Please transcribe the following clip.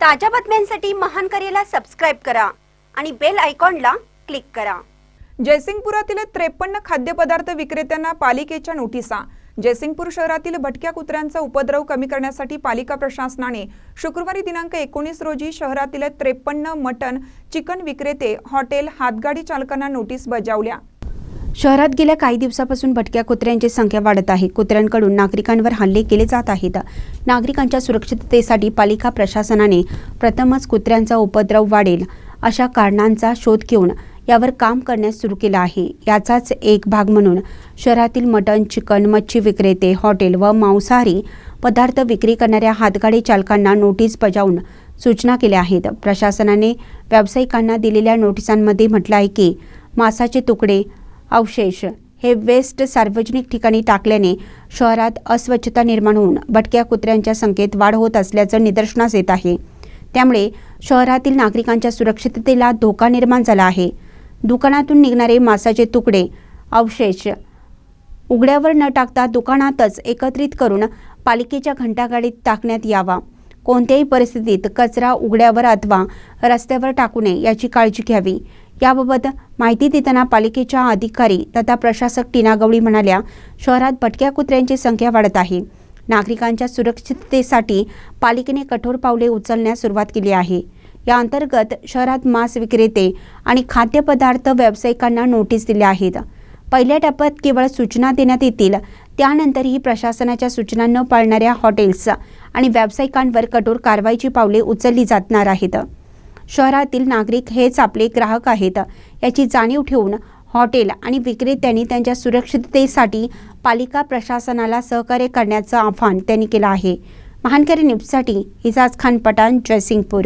ताज्या बातम्यांसाठी महान करेला सबस्क्राईब करा आणि बेल आयकॉनला क्लिक करा. जयसिंगपुरातील त्रेपन्न खाद्यपदार्थ विक्रेत्यांना पालिकेच्या नोटिसा. जयसिंगपूर शहरातील भटक्या कुत्र्यांचा उपद्रव कमी करण्यासाठी पालिका प्रशासनाने शुक्रवारी दिनांक एकोणीस रोजी शहरातील त्रेपन्न मटन चिकन विक्रेते हॉटेल हातगाडी चालकांना नोटीस बजावल्या. शहरात गेल्या काही दिवसापासून भटक्या कुत्र्यांची संख्या वाढत आहे. कुत्र्यांकडून नागरिकांवर हल्ले केले जात आहेत. नागरिकांच्या सुरक्षिततेसाठी पालिका प्रशासनाने प्रथमच कुत्र्यांचा उपद्रव वाढेल अशा कारणांचा शोध घेऊन यावर काम करण्यास सुरू केलं आहे. याचाच एक भाग म्हणून शहरातील मटण चिकन मच्छी विक्रेते हॉटेल व मांसाहारी पदार्थ विक्री करणाऱ्या हातगाडी चालकांना नोटीस बजावून सूचना केल्या आहेत. प्रशासनाने व्यावसायिकांना दिलेल्या नोटिसांमध्ये म्हटलं आहे की मांसाचे तुकडे अवशेष हे वेस्ट सार्वजनिक ठिकाणी टाकल्याने शहरात अस्वच्छता निर्माण होऊन भटक्या कुत्र्यांच्या संख्येत वाढ होत असल्याचं निदर्शनास येत आहे. त्यामुळे शहरातील नागरिकांच्या सुरक्षिततेला धोका निर्माण झाला आहे. दुकानातून निघणारे मांसाचे तुकडे अवशेष उघड्यावर न टाकता दुकानातच एकत्रित करून पालिकेच्या घंटागाडीत टाकण्यात यावा. कोणत्याही परिस्थितीत कचरा उघड्यावर अथवा रस्त्यावर टाकू नये याची काळजी घ्यावी. याबाबत माहिती देताना पालिकेच्या अधिकारी तथा प्रशासक टीना गवळी म्हणाल्या शहरात भटक्या कुत्र्यांची संख्या वाढत आहे. नागरिकांच्या सुरक्षिततेसाठी पालिकेने कठोर पावले उचलण्यास सुरुवात केली आहे. या अंतर्गत शहरात मांस विक्रेते आणि खाद्यपदार्थ व्यावसायिकांना नोटीस दिल्या आहेत. पहिल्या टप्प्यात केवळ सूचना देण्यात येतील त्यानंतरही प्रशासनाच्या सूचना न पाळणाऱ्या हॉटेल्स आणि व्यावसायिकांवर कठोर कारवाईची पावले उचलली जाणार आहेत. शहरातील नागरिक हेच आपले ग्राहक आहेत. याची जाणीव ठेवून हॉटेल आणि विक्रेत्यांनी त्यांच्या सुरक्षिततेसाठी पालिका प्रशासनाला सहकार्य करण्याचं आवाहन त्यांनी केलं आहे. महानकरी न्यूजसाठी इजाज खान पठाण जयसिंगपूर.